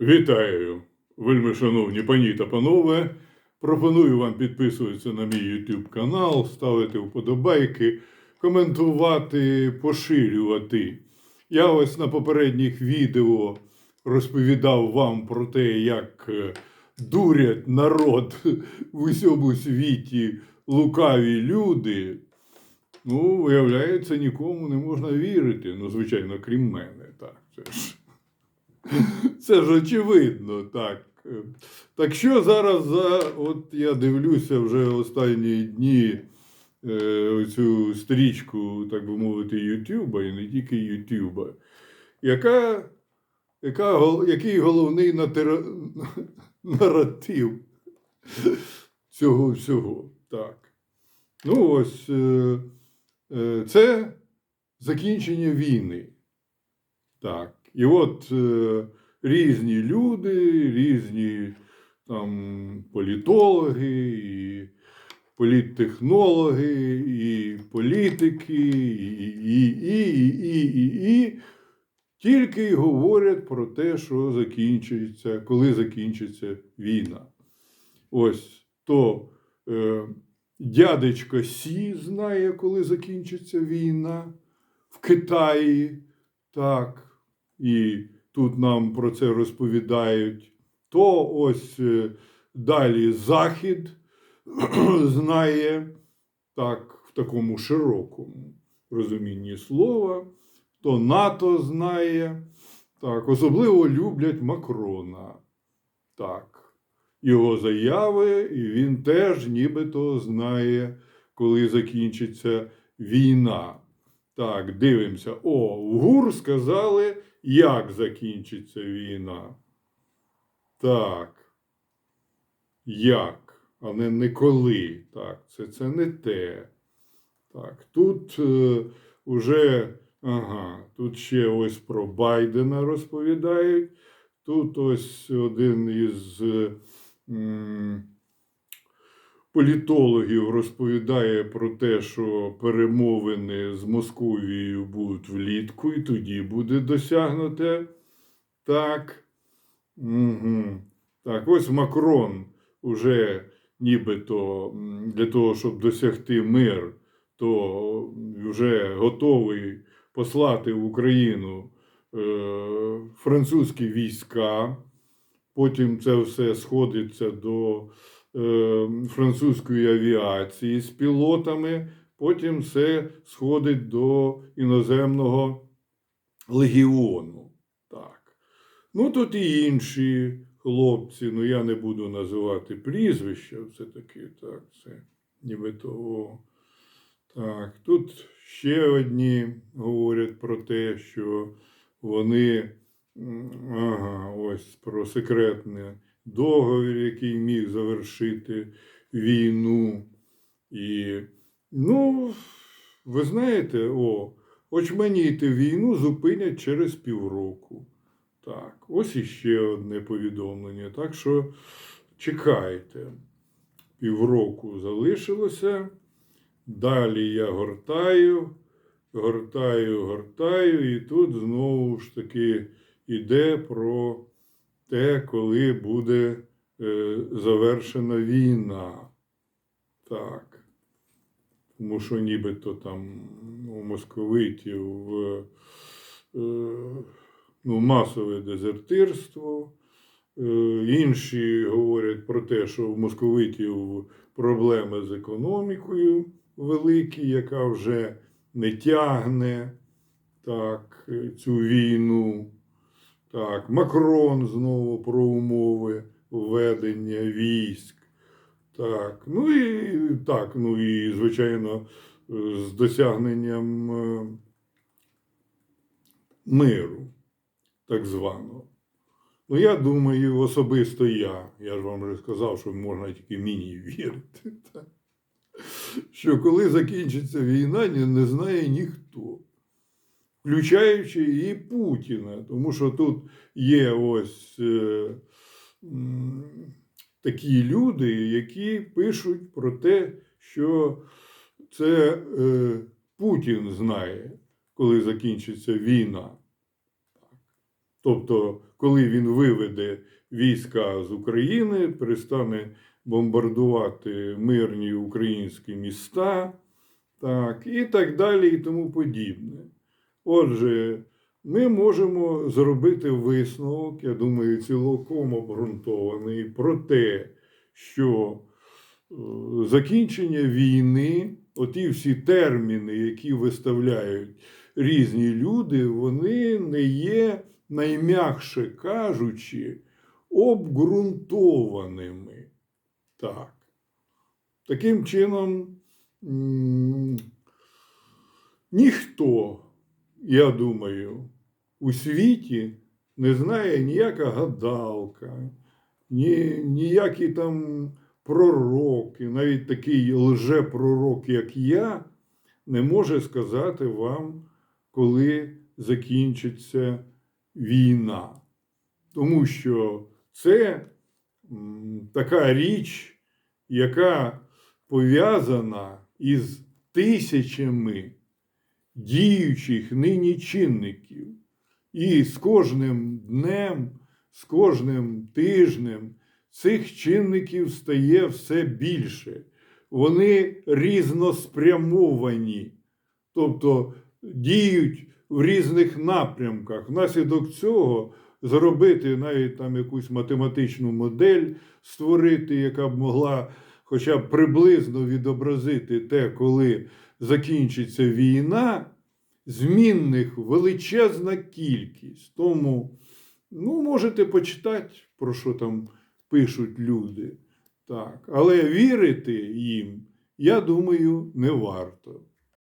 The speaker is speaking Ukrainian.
Вітаю, вельми шановні пані та панове. Пропоную вам підписуватися на мій YouTube канал, ставити вподобайки, коментувати, поширювати. Я ось на попередніх відео розповідав вам про те, як е, дурять народ в усьому світі лукаві люди. Ну, виявляється, нікому не можна вірити. Ну, звичайно, крім мене, так. Це ж. Це ж очевидно, так. Так що зараз за, от я дивлюся вже останні дні е, цю стрічку, так би мовити, Ютуба, і не тільки Ютуба, яка, яка, який головний натира... наратив цього всього. Так. Ну, ось е, е, це закінчення війни. Так. І от е, різні люди, різні там політологи, і політтехнологи, і політики, і, і, і, і, і, і, тільки й говорять про те, що закінчиться, коли закінчиться війна. Ось то е, дядечко Сі знає, коли закінчиться війна в Китаї. Так, і тут нам про це розповідають. То ось е, далі Захід знає так, в такому широкому розумінні слова, то НАТО знає, так, особливо люблять Макрона. Так, його заяви, і він теж нібито знає, коли закінчиться війна. Так, дивимося. О, в ГУР сказали, як закінчиться війна. Так. Як, а не, не коли. Так, це, це не те. Так, тут е, уже, ага, тут ще ось про Байдена розповідають. Тут ось один із е, м, політологів розповідає про те, що перемовини з Московією будуть влітку, і тоді буде досягнуте. Так. Угу. Так, ось Макрон уже нібито для того, щоб досягти мир, то вже готовий послати в Україну е, французькі війська. Потім це все сходиться до французької авіації з пілотами, потім все сходить до іноземного легіону. Так. Ну, тут і інші хлопці, ну я не буду називати прізвища, все-таки так, це нібито. О. Так, тут ще одні говорять про те, що вони ага, ось про секретний договір, який міг завершити війну. І, ну, ви знаєте, о, очманіти війну зупинять через півроку. Так, ось іще одне повідомлення. Так що чекайте. Півроку залишилося. Далі я гортаю, гортаю, гортаю, і тут знову ж таки йде про те, коли буде е, завершена війна. Так. Тому що нібито там у московитів е, ну, масове дезертирство. Е, Інші говорять про те, що в московитів проблеми з економікою великі, яка вже не тягне так, цю війну. Так, Макрон знову про умови введення військ. Так, ну і так, ну і звичайно, з досягненням е, миру, так званого. Ну, я думаю, особисто я, я ж вам вже сказав, що можна тільки мені вірити. так, Що коли закінчиться війна, не знає ніхто, включаючи і Путіна. Тому що тут є ось е, такі люди, які пишуть про те, що це е, Путін знає, коли закінчиться війна. Тобто, коли він виведе війська з України, перестане бомбардувати мирні українські міста, так, і так далі, і тому подібне. Отже, ми можемо зробити висновок, я думаю, цілком обґрунтований про те, що е, закінчення війни, оті всі терміни, які виставляють різні люди, вони не є, найм'якше кажучи, обґрунтованими. Так. Таким чином, ніхто, я думаю, у світі не знає ніяка гадалка, ні, ніякі там пророки, навіть такий лжепророк, як я, не може сказати вам, коли закінчиться війна. Тому що це така річ, яка пов'язана із тисячами діючих нині чинників. І з кожним днем, з кожним тижнем цих чинників стає все більше. Вони різноспрямовані, тобто діють в різних напрямках. Внаслідок цього зробити навіть там якусь математичну модель створити, яка б могла хоча б приблизно відобразити те, коли закінчиться війна, змінних величезна кількість. Тому ну, можете почитати, про що там пишуть люди. Так. Але вірити їм, я думаю, не варто.